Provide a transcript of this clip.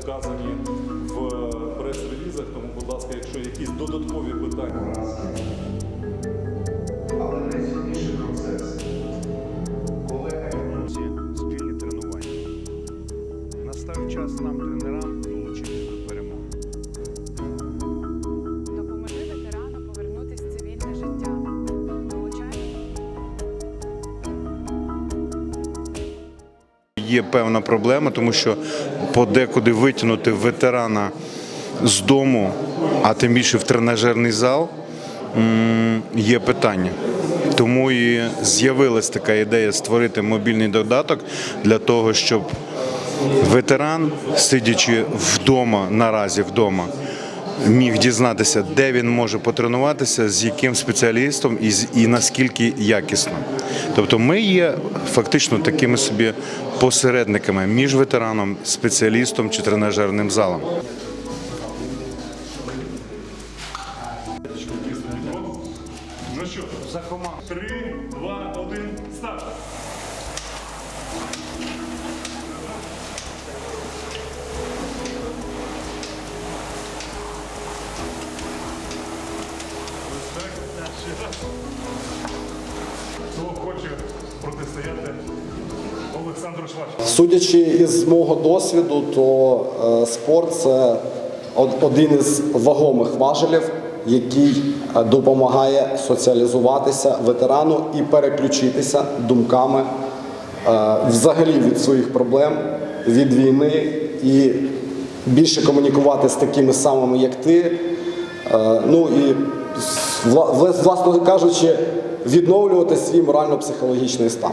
вказані в прес-релізах. Тому, будь ласка, якщо якісь додаткові питання. Але найсильніший процес, коли спільні тренування. Настав час нам, тренерам, Є певна проблема, тому що подекуди витягнути ветерана з дому, а тим більше в тренажерний зал, є питання. Тому і з'явилась така ідея створити мобільний додаток для того, щоб ветеран, сидячи вдома, наразі вдома, міг дізнатися, де він може потренуватися, з яким спеціалістом і, і наскільки якісно. Тобто ми є фактично такими собі посередниками між ветераном, спеціалістом чи тренажерним залом. Ну. Три, два, один, старт. Раз. Хто хоче протистояти? Судячи із мого досвіду, то е, спорт це один із вагомих важелів, який е, допомагає соціалізуватися ветерану і переключитися думками е, взагалі від своїх проблем, від війни і більше комунікувати з такими самими, як ти. Ну і вла- власне кажучи, відновлювати свій морально-психологічний стан.